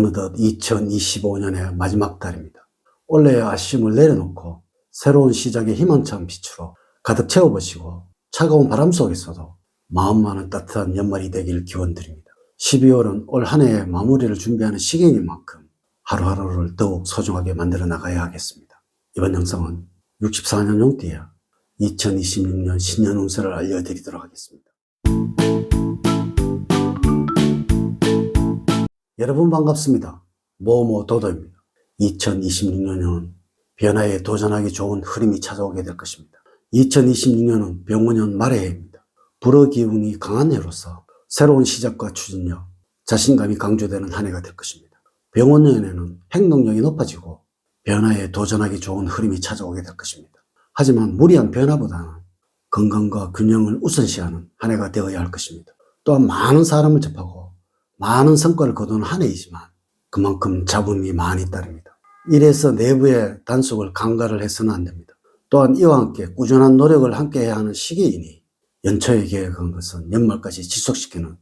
어느덧 2025년의 마지막 달입니다. 올해의 아쉬움을 내려놓고 새로운 시작의 희망찬 빛으로 가득 채워보시고 차가운 바람 속에서도 마음만은 따뜻한 연말이 되길 기원드립니다. 12월은 올 한 해의 마무리를 준비하는 시기인 만큼 하루하루를 더욱 소중하게 만들어 나가야 하겠습니다. 이번 영상은 64년 용띠에 2026년 신년 운세를 알려드리도록 하겠습니다. 여러분 반갑습니다. 모모 도도입니다. 2026년은 변화에 도전하기 좋은 흐름이 찾아오게 될 것입니다. 2026년은 병원년 말의 해입니다. 불어 기운이 강한 해로서 새로운 시작과 추진력, 자신감이 강조되는 한 해가 될 것입니다. 병원년에는 행동력이 높아지고 변화에 도전하기 좋은 흐름이 찾아오게 될 것입니다. 하지만 무리한 변화보다는 건강과 균형을 우선시하는 한 해가 되어야 할 것입니다. 또한 많은 사람을 접하고 많은 성과를 거두는 한 해이지만 그만큼 잡음이 많이 따릅니다. 이래서 내부의 단속을 강가를 해서는 안 됩니다. 또한 이와 함께 꾸준한 노력을 함께 해야 하는 시기이니 연초에 계획한 것은 연말까지 지속시키는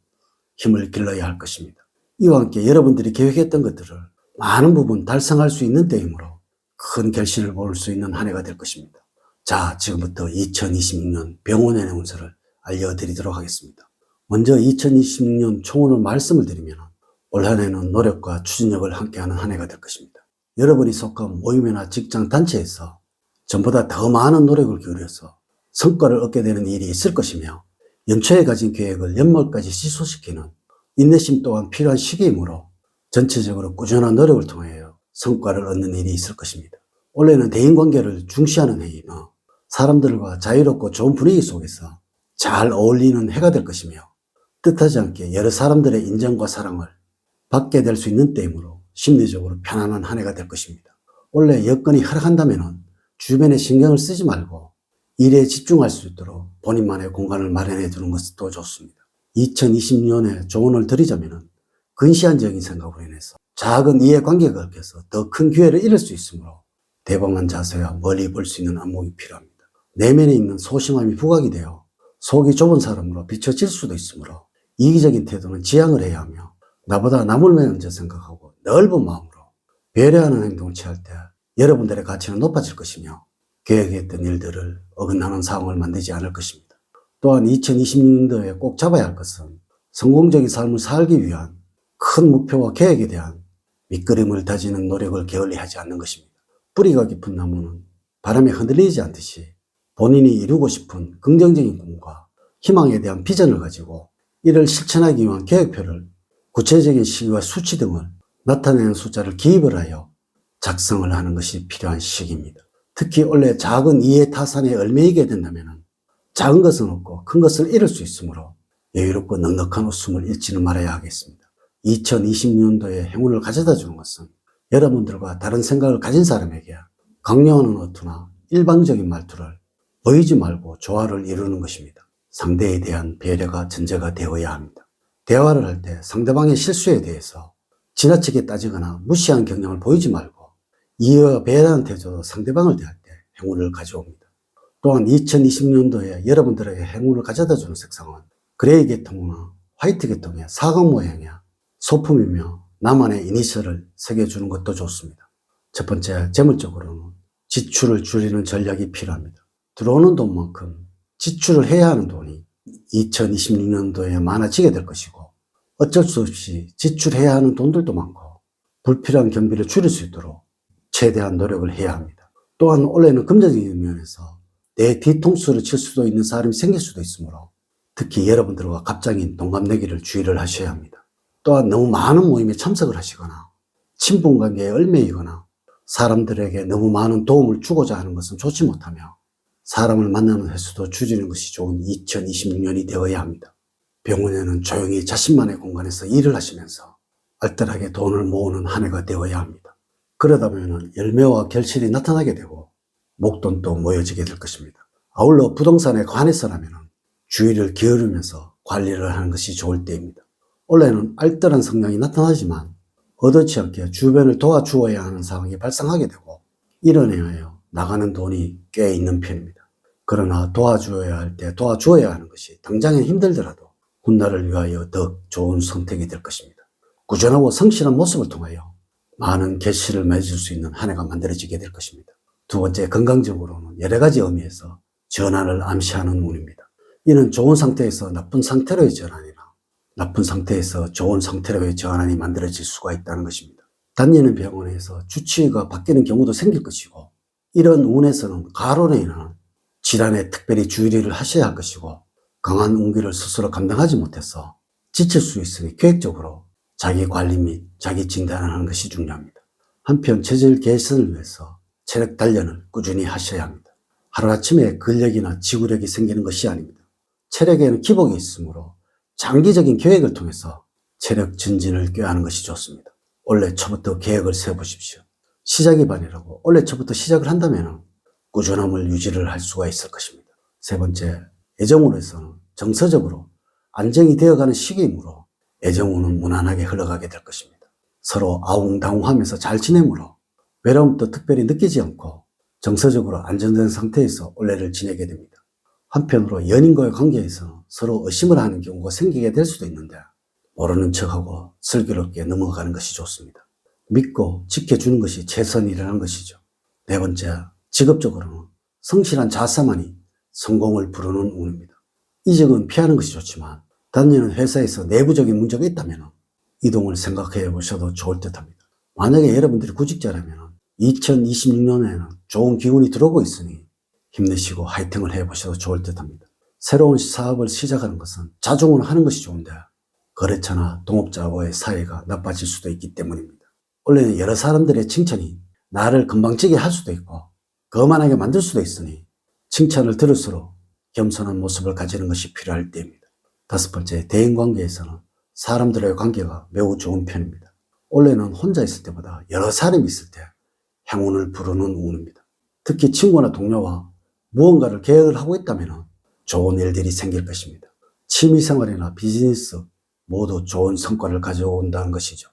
힘을 길러야 할 것입니다. 이와 함께 여러분들이 계획했던 것들을 많은 부분 달성할 수 있는 때이므로 큰 결실을 볼 수 있는 한 해가 될 것입니다. 자, 지금부터 2026년 병원의 운세를 알려드리도록 하겠습니다. 먼저 2026년 총원을 말씀을 드리면 올 한 해는 노력과 추진력을 함께하는 한 해가 될 것입니다. 여러분이 속한 모임이나 직장 단체에서 전보다 더 많은 노력을 기울여서 성과를 얻게 되는 일이 있을 것이며 연초에 가진 계획을 연말까지 시소시키는 인내심 또한 필요한 시기이므로 전체적으로 꾸준한 노력을 통해 성과를 얻는 일이 있을 것입니다. 올해는 대인관계를 중시하는 해이며 사람들과 자유롭고 좋은 분위기 속에서 잘 어울리는 해가 될 것이며 뜻하지 않게 여러 사람들의 인정과 사랑을 받게 될 수 있는 때이므로 심리적으로 편안한 한 해가 될 것입니다. 원래 여건이 허락한다면 주변에 신경을 쓰지 말고 일에 집중할 수 있도록 본인만의 공간을 마련해 두는 것도 좋습니다. 2026년에 조언을 드리자면 근시안적인 생각으로 인해서 작은 이해관계가 얽혀서 더 큰 기회를 잃을 수 있으므로 대범한 자세와 멀리 볼 수 있는 안목이 필요합니다. 내면에 있는 소심함이 부각이 되어 속이 좁은 사람으로 비춰질 수도 있으므로 이기적인 태도는 지양을 해야 하며 나보다 남을 먼저 생각하고 넓은 마음으로 배려하는 행동을 취할 때 여러분들의 가치는 높아질 것이며 계획했던 일들을 어긋나는 상황을 만들지 않을 것입니다. 또한 2026년도에 꼭 잡아야 할 것은 성공적인 삶을 살기 위한 큰 목표와 계획에 대한 밑그림을 다지는 노력을 게을리하지 않는 것입니다. 뿌리가 깊은 나무는 바람에 흔들리지 않듯이 본인이 이루고 싶은 긍정적인 꿈과 희망에 대한 비전을 가지고 이를 실천하기 위한 계획표를 구체적인 시기와 수치 등을 나타내는 숫자를 기입을 하여 작성을 하는 것이 필요한 시기입니다. 특히 원래 작은 이해 타산에 얽매이게 된다면 작은 것은 없고 큰 것을 잃을 수 있으므로 여유롭고 넉넉한 웃음을 잃지는 말아야 하겠습니다. 2020년도에 행운을 가져다 주는 것은 여러분들과 다른 생각을 가진 사람에게 강요하는 어투나 일방적인 말투를 보이지 말고 조화를 이루는 것입니다. 상대에 대한 배려가 전제가 되어야 합니다. 대화를 할 때 상대방의 실수에 대해서 지나치게 따지거나 무시한 경향을 보이지 말고 이해와 배려하는 태도로 상대방을 대할 때 행운을 가져옵니다. 또한 2020년도에 여러분들에게 행운을 가져다 주는 색상은 그레이 계통이나 화이트 계통의 사각 모양이야 소품이며 나만의 이니셜을 새겨주는 것도 좋습니다. 첫 번째, 재물적으로는 지출을 줄이는 전략이 필요합니다. 들어오는 돈만큼 지출을 해야 하는 돈이 2026년도에 많아지게 될 것이고 어쩔 수 없이 지출해야 하는 돈들도 많고 불필요한 경비를 줄일 수 있도록 최대한 노력을 해야 합니다. 또한 올해는 금전적인 면에서 내 뒤통수를 칠 수도 있는 사람이 생길 수도 있으므로 특히 여러분들과 갑장인 동갑내기를 주의를 하셔야 합니다. 또한 너무 많은 모임에 참석을 하시거나 친분 관계에 얽매이거나 사람들에게 너무 많은 도움을 주고자 하는 것은 좋지 못하며 사람을 만나는 횟수도 줄이는 것이 좋은 2026년이 되어야 합니다. 병원에는 조용히 자신만의 공간에서 일을 하시면서 알뜰하게 돈을 모으는 한 해가 되어야 합니다. 그러다 보면 열매와 결실이 나타나게 되고 목돈도 모여지게 될 것입니다. 아울러 부동산에 관해서라면 주의를 기울이면서 관리를 하는 것이 좋을 때입니다. 원래는 알뜰한 성향이 나타나지만 얻어치 않게 주변을 도와주어야 하는 상황이 발생하게 되고 이러내하여 나가는 돈이 꽤 있는 편입니다. 그러나 도와주어야 할 때 도와주어야 하는 것이 당장엔 힘들더라도 훗날을 위하여 더 좋은 선택이 될 것입니다. 꾸준하고 성실한 모습을 통하여 많은 결실을 맺을 수 있는 한 해가 만들어지게 될 것입니다. 두 번째, 건강적으로는 여러 가지 의미에서 전환을 암시하는 운입니다. 이는 좋은 상태에서 나쁜 상태로의 전환이나 나쁜 상태에서 좋은 상태로의 전환이 만들어질 수가 있다는 것입니다. 다니는 병원에서 주치의가 바뀌는 경우도 생길 것이고 이런 운에서는 가로로 인한 질환에 특별히 주의를 하셔야 할 것이고 강한 운기를 스스로 감당하지 못해서 지칠 수 있으니 계획적으로 자기 관리 및 자기 진단을 하는 것이 중요합니다. 한편 체질 개선을 위해서 체력 단련을 꾸준히 하셔야 합니다. 하루아침에 근력이나 지구력이 생기는 것이 아닙니다. 체력에는 기복이 있으므로 장기적인 계획을 통해서 체력 증진을 꾀하는 것이 좋습니다. 올해 초부터 계획을 세워보십시오. 시작이 반이라고 올해 초부터 시작을 한다면 꾸준함을 유지를 할 수가 있을 것입니다. 세 번째, 애정운에서는 정서적으로 안정이 되어가는 시기이므로 애정운은 무난하게 흘러가게 될 것입니다. 서로 아웅다웅하면서 잘 지내므로 외로움도 특별히 느끼지 않고 정서적으로 안정된 상태에서 올해를 지내게 됩니다. 한편으로 연인과의 관계에서는 서로 의심을 하는 경우가 생기게 될 수도 있는데 모르는 척하고 슬기롭게 넘어가는 것이 좋습니다. 믿고 지켜주는 것이 최선이라는 것이죠. 네 번째, 직업적으로는 성실한 자사만이 성공을 부르는 운입니다. 이직은 피하는 것이 좋지만 다니는 회사에서 내부적인 문제가 있다면 이동을 생각해 보셔도 좋을 듯 합니다. 만약에 여러분들이 구직자라면 2026년에는 좋은 기운이 들어오고 있으니 힘내시고 화이팅을 해 보셔도 좋을 듯 합니다. 새로운 사업을 시작하는 것은 자중을 하는 것이 좋은데 거래처나 동업자와의 사이가 나빠질 수도 있기 때문입니다. 원래는 여러 사람들의 칭찬이 나를 건방지게 할 수도 있고 거만하게 만들 수도 있으니 칭찬을 들을수록 겸손한 모습을 가지는 것이 필요할 때입니다. 다섯 번째, 대인 관계에서는 사람들의 관계가 매우 좋은 편입니다. 원래는 혼자 있을 때보다 여러 사람이 있을 때 행운을 부르는 운입니다. 특히 친구나 동료와 무언가를 계획을 하고 있다면 좋은 일들이 생길 것입니다. 취미생활이나 비즈니스 모두 좋은 성과를 가져온다는 것이죠.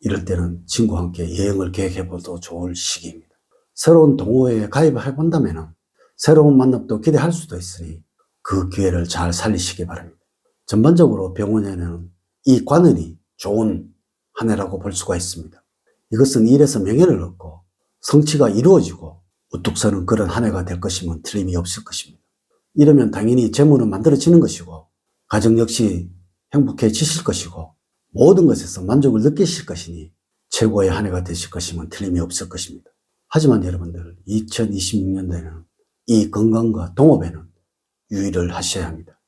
이럴 때는 친구와 함께 여행을 계획해봐도 좋을 시기입니다. 새로운 동호회에 가입해 본다면 새로운 만남도 기대할 수도 있으니 그 기회를 잘 살리시기 바랍니다. 전반적으로 병원에는 이 관원이 좋은 한 해라고 볼 수가 있습니다. 이것은 일에서 명예를 얻고 성취가 이루어지고 우뚝 서는 그런 한 해가 될 것이면 틀림이 없을 것입니다. 이러면 당연히 재물은 만들어지는 것이고 가정 역시 행복해지실 것이고 모든 것에서 만족을 느끼실 것이니 최고의 한 해가 되실 것이면 틀림이 없을 것입니다. 하지만 여러분들 2026년도에는 이 건강과 동업에는 유의를 하셔야 합니다.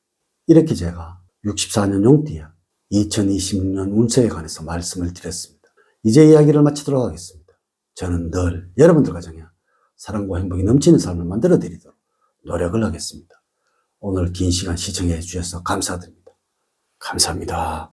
이렇게 제가 64년 용띠야 2026년 운세에 관해서 말씀을 드렸습니다. 이제 이야기를 마치도록 하겠습니다. 저는 늘 여러분들 가정에 사랑과 행복이 넘치는 삶을 만들어 드리도록 노력을 하겠습니다. 오늘 긴 시간 시청해 주셔서 감사드립니다. 감사합니다.